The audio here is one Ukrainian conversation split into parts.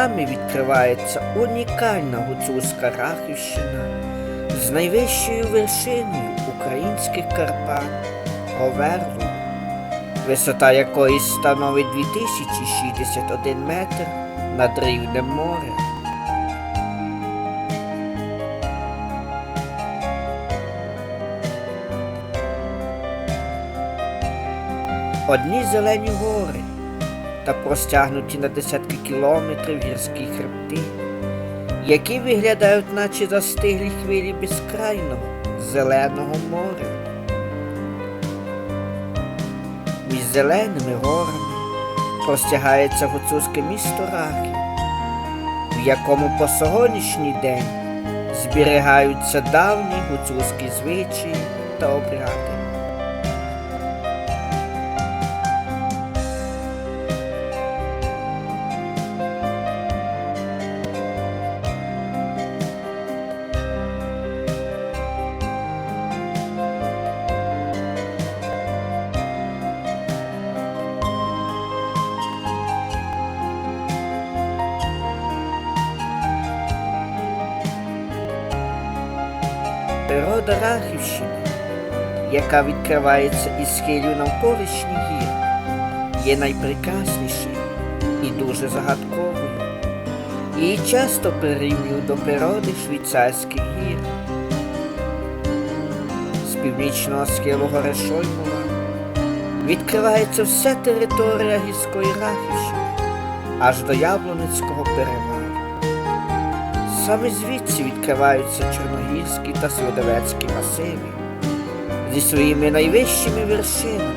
Нами відкривається унікальна гуцульська Рахівщина з найвищою вершиною українських Карпат Говерлу, висота якої становить 2061 метр над рівнем моря. Одні зелені гори та простягнуті на десятки кілометрів гірські хребти, які виглядають, наче застиглі хвилі безкрайного зеленого моря. Між зеленими горами простягається гуцульське місто Рахів, в якому по сьогоднішній день зберігаються давні гуцульські звичаї та обряди. Природа Рахівщини, яка відкривається із схилів навколишніх гір, є найпрекраснішою і дуже загадковою. Її часто прирівнюють до природи швейцарських гір. З північного схилу гори Шоймова відкривається вся територія гірської Рахівщини аж до Яблоницького перевалу. Саме звідси відкриваються Чорногірські та Свидовецькі масиви зі своїми найвищими вершинами,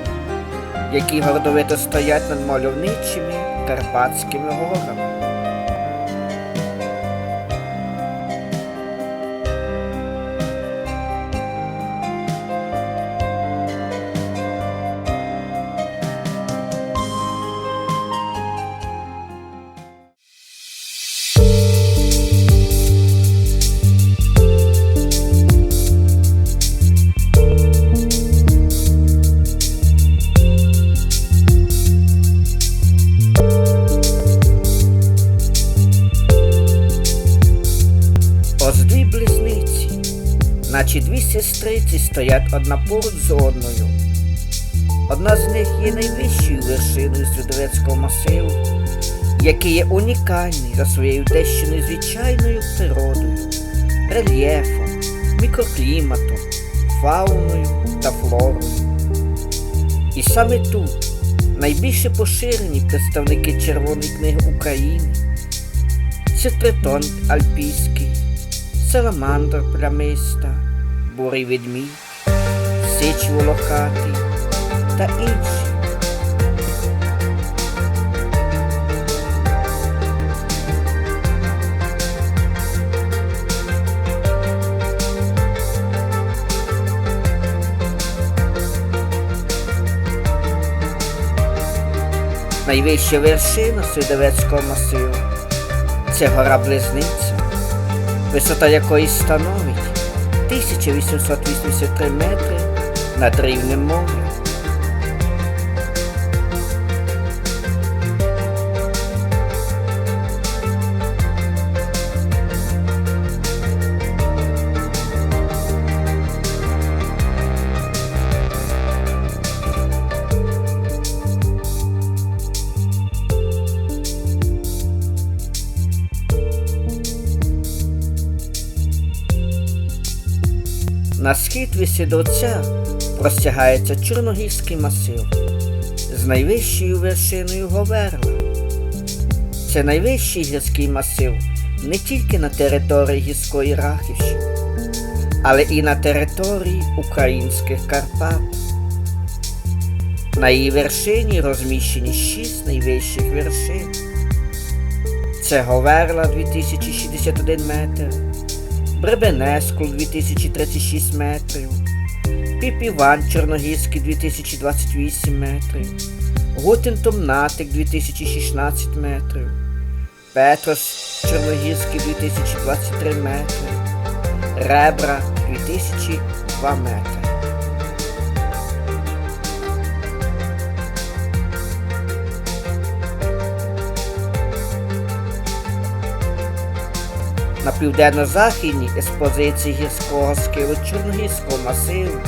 які гордовито стоять над мальовничими Карпатськими горами. Стоять одна поруч з одною. Одна з них є найвищою вершиною Свідовецького масиву, який є унікальний за своєю дещо незвичайною природою, рельєфом, мікрокліматом, фауною та флорою. І саме тут найбільше поширені представники Червоної книги України. Це тритон альпійський, саламандр плямиста, бурий ведмідь, сич волохатий та інші. Найвища вершина Свідовецького масиву це гора Близниця, висота якої становить 1883 метри над рівнем моря. На схід від Сідовця простягається Чорногірський масив з найвищою вершиною Говерла. Це найвищий гірський масив не тільки на території гірської Рахівщини, але і на території українських Карпат. На її вершині розміщені шість найвищих вершин. Це Говерла 2061 метр. Бребенескул 2036 метрів, Піпіван Чорногірський 2028 метрів, Гутентомнатик 2016 метрів, Петрос Чорногірський 2023 метри, Ребра 2002 метри. на південно-західній експозиції гірського схилу Чорногірського масиву,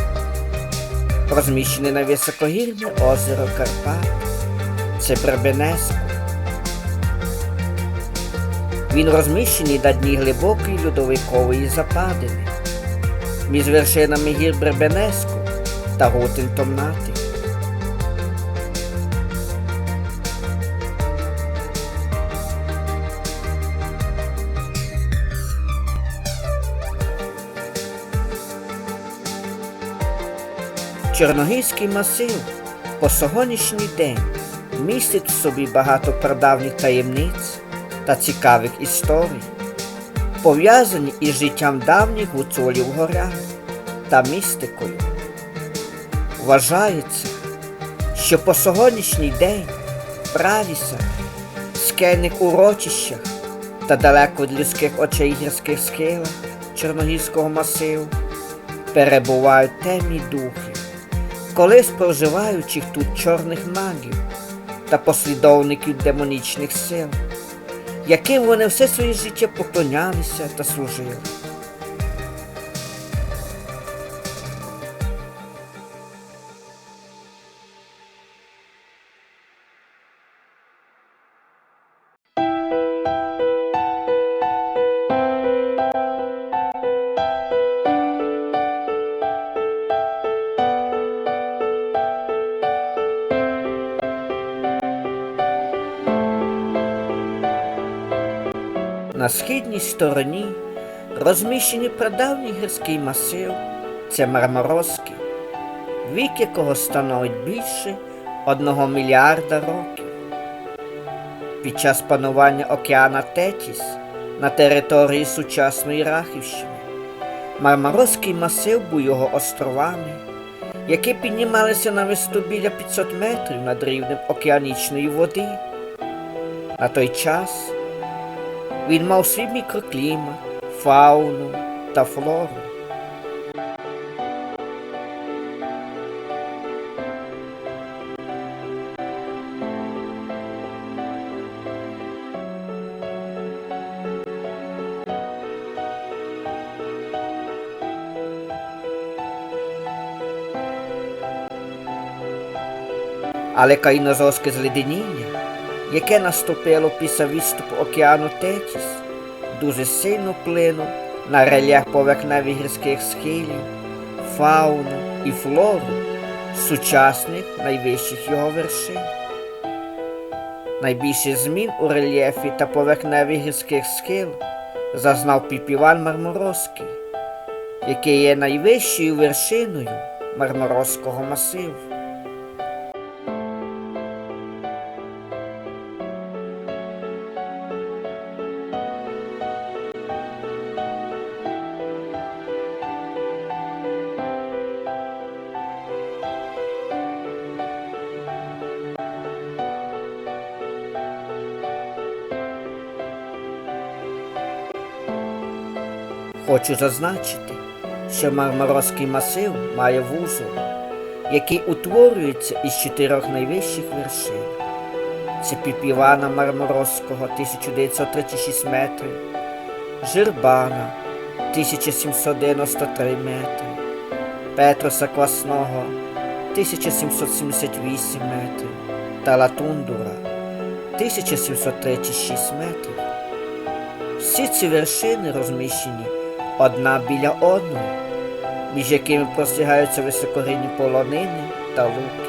розміщений на високогір'ї озеро Карпат. Це Бребенеску. Він розміщений на дні глибокої льодовикової западини між вершинами гір Бребенеску та Гутентом Нати. Чорногірський масив по сьогоднішній день містить в собі багато прадавніх таємниць та цікавих історій, пов'язані із життям давніх гуцулів в горах та містикою. Вважається, що по сьогоднішній день в правісах, скельних урочищах та далеко від людських очей гірських схилах Чорногірського масиву перебувають темні духи, колись проживаючих тут чорних магів та послідовників демонічних сил, яким вони все своє життя поклонялися та служили. На східній стороні розміщений прадавній гірський масив, це Марморозький, вік якого становить більше одного мільярда років. Під час панування океана Тетіс на території сучасної Рахівщини Марморозький масив був його островами, які піднімалися на висоту біля 500 метрів над рівнем океанічної води. На той час він мав свій мікроклімат, фауну та флору. Але кайнозорське зледеніння яке наступило після відступу океану Тетіс, дуже сильно вплинув на рельєф поверхневих гірських схилів, фауну і флору сучасних найвищих його вершин. Найбільше змін у рельєфі та поверхневих гірських схил зазнав Піпіван Марморозький, який є найвищою вершиною Марморозького масиву. Хочу зазначити, що Марморозький масив має вузол, який утворюється із чотирьох найвищих вершин. Це Піпівана Марморозького 1936 метрів, Жирбана 1793 метри, Петроса Квасного 1778 метрів та Латундура 1736 метрів. Всі ці вершини розміщені одна біля одної, між якими простягаються високогинні полонини та луки.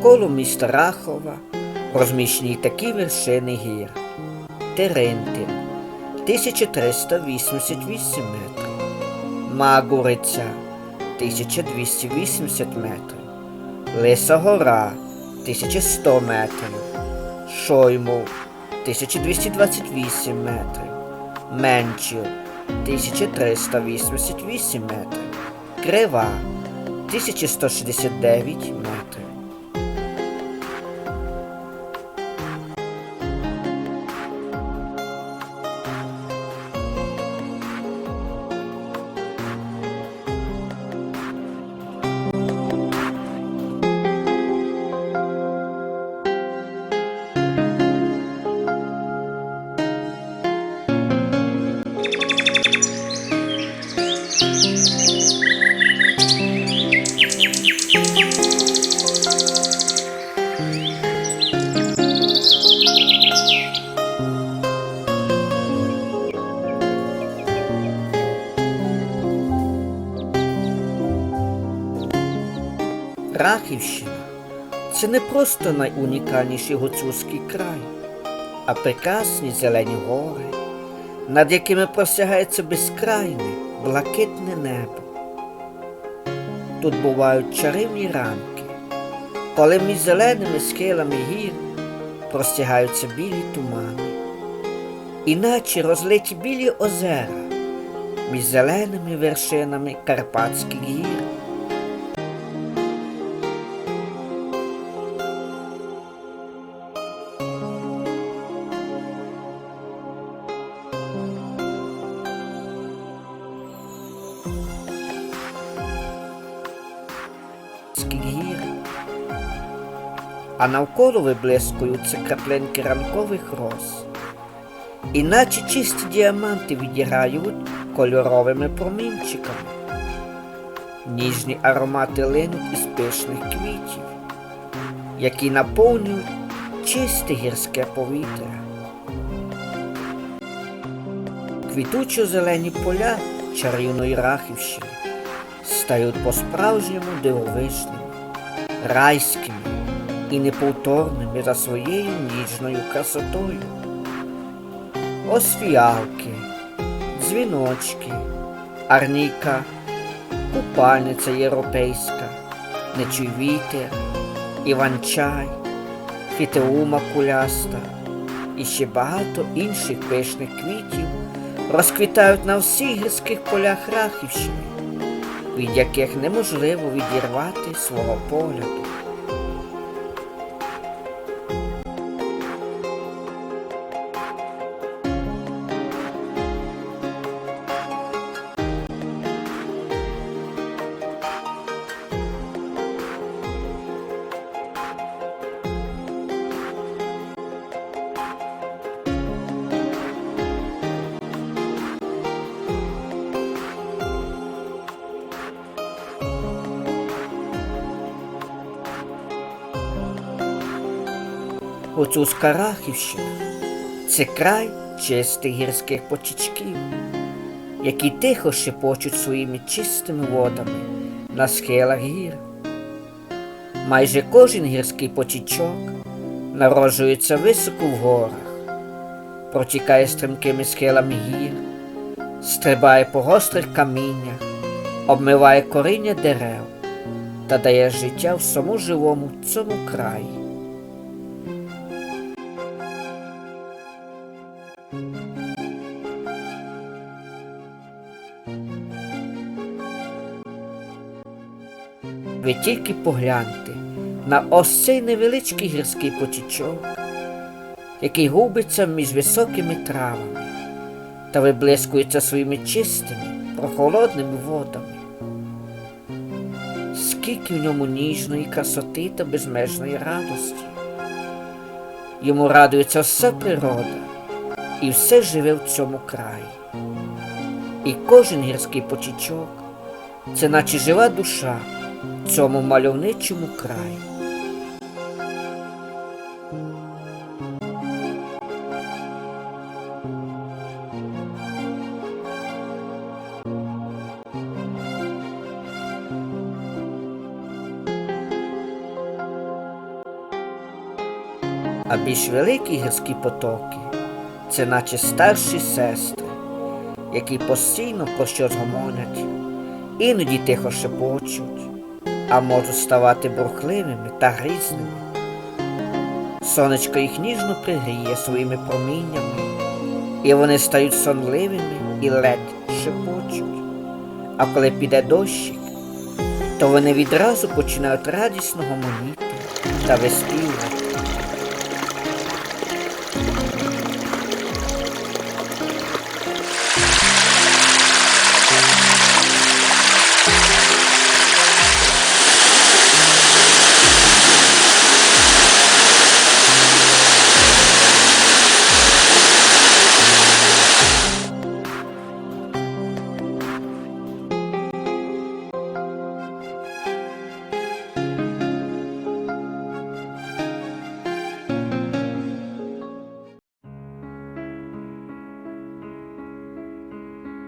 Навколо міста Рахова Розміщені такі вершини гір. Терентин 1388 метрів. Магуриця 1280 метрів. Лиса гора 1100 метрів. Шоймов 1228 метрів. Менчів 1388 метрів. Крива 1169 метрів. Це не просто найунікальніший гуцульський край, а прекрасні зелені гори, над якими простягається безкрайне, блакитне небо. Тут бувають чарівні ранки, коли між зеленими схилами гір простягаються білі тумани, іначе розлиті білі озера між зеленими вершинами Карпатських гір. А навколо виблискуються краплинки ранкових роз. Іначе чисті діаманти відіграють кольоровими промінчиками. Ніжні аромати линуть із пишних квітів, які наповнюють чисте гірське повітря. Квітучо-зелені поля чарівної Рахівщини стають по-справжньому дивовижними, райськими і неповторними за своєю ніжною красотою. Ось фіалки, дзвіночки, арніка, купальниця європейська, нечуй вітер, іван-чай, фітеума куляста і ще багато інших пишних квітів розквітають на всіх гірських полях Рахівщини від яких неможливо відірвати свого погляду. Гуцульська Рахівщина це край чистих гірських почічків, які тихо шепочуть своїми чистими водами на схилах гір. Майже кожен гірський почічок народжується високо в горах, протікає стрімкими схилами гір, стрибає по гострих каміннях, обмиває коріння дерев та дає життя всьому живому цьому краї. Ви тільки погляньте на ось цей невеличкий гірський потічок, який губиться між високими травами та виблискується своїми чистими, прохолодними водами. Скільки в ньому ніжної красоти та безмежної радості. Йому радується вся природа і все живе в цьому краї. І кожен гірський почічок це наче жива душа цьому мальовничому краї. а більш великі гірські потоки це наче старші сестри, які постійно про щось гомонять, іноді тихо шепочуть, а можуть ставати бурхливими та грізними. Сонечко їх ніжно пригріє своїми проміннями, і вони стають сонливими і ледь шепочуть. А коли піде дощик, то вони відразу починають радісно гомоніти та виспівувати.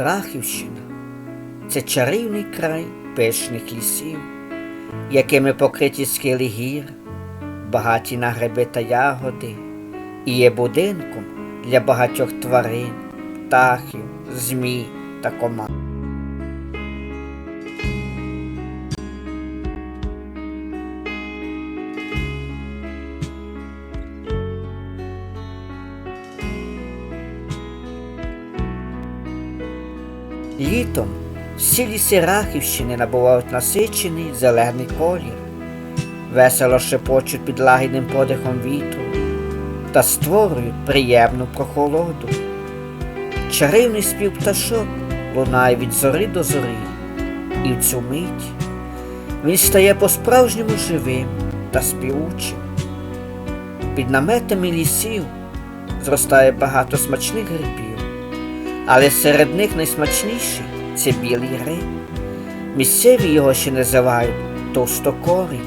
Рахівщина це чарівний край пишних лісів, якими покриті скелі гір, багаті на гриби та ягоди, і є будинком для багатьох тварин, птахів, змій та комах. Літом всі ліси Рахівщини набувають насичений зелений колір, весело шепочуть під лагідним подихом вітру та створюють приємну прохолоду. Чарівний спів пташок лунає від зори до зори, і в цю мить він стає по-справжньому живим та співучим. Під наметами лісів зростає багато смачних грибів, але серед них найсмачніший це білий гриб. Місцеві його ще називають товстокорий.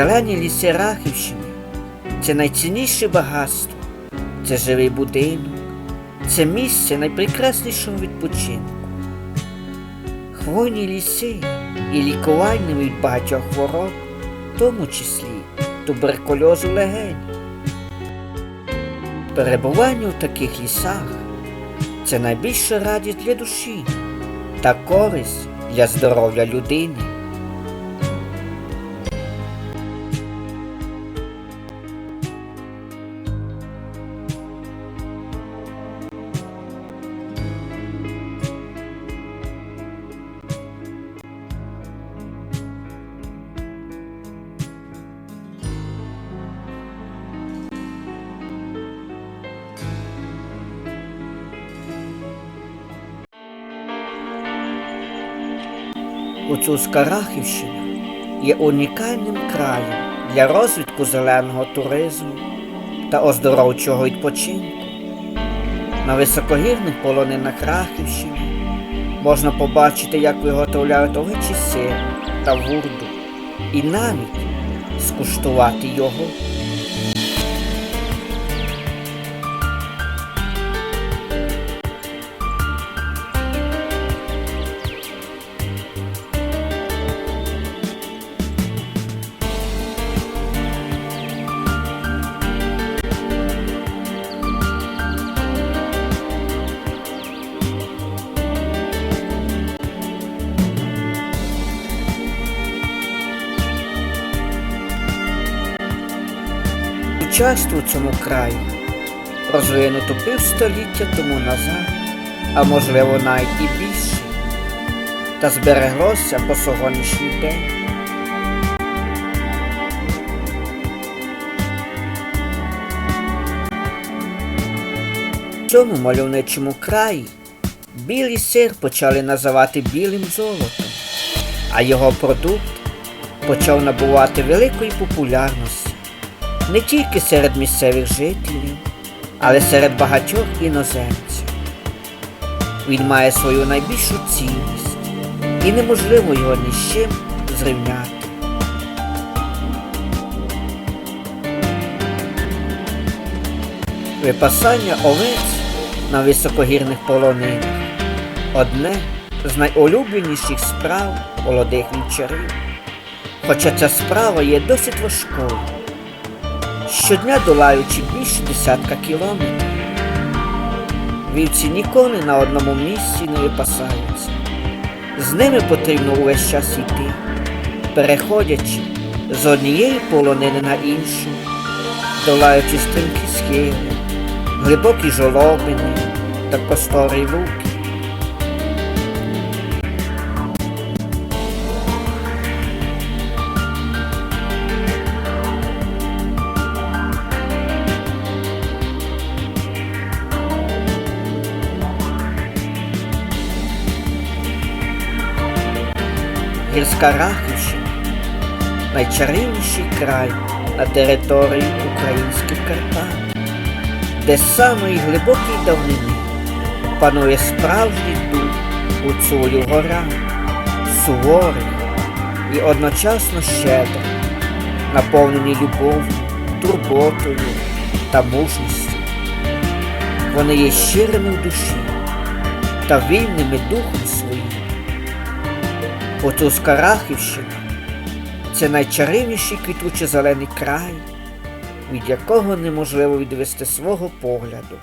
Зелені ліси Рахівщини це найцінніше багатство, це живий будинок, це місце найпрекраснішого відпочинку. Хвойні ліси і лікувальними від багатьох хвороб, в тому числі туберкульозу легень. Перебування в таких лісах це найбільша радість для душі та користь для здоров'я людини. Гуцульська Рахівщина є унікальним краєм для розвитку зеленого туризму та оздоровчого відпочинку. На високогірних полонинах Рахівщини можна побачити, як виготовляють овечий сир та вурду, і навіть скуштувати його. Участь у цьому краї розвинуто півстоліття тому назад, а можливо навіть і більше, та збереглося по сьогоднішній день. В цьому мальовничому краї білий сир почали називати білим золотом, а його продукт почав набувати великої популярності не тільки серед місцевих жителів, але серед багатьох іноземців. Він має свою найбільшу цінність і неможливо його ні з чим зрівняти. Випасання овець на високогірних полонинах одне з найулюбленіших справ молодих вівчарів. Хоча ця справа є досить важкою, щодня долаючи більше десятка кілометрів. Вівці ніколи на одному місці не випасаються. З ними потрібно увесь час йти, переходячи з однієї полонини на іншу, долаючи стрімкі схили, глибокі жолобини та просторі луки. Рахівщина найчарівніший край на території українських Карпат, де з самої глибокої давнини панує справжній дух гуцулів гора, суворий і одночасно щедрий, наповнений любов'ю, турботою та мужністю. Вони є щирими в душі та вільними духом своїм. Потузка Рахівщина це найчарівніший квітучо зелений край, від якого неможливо відвести свого погляду.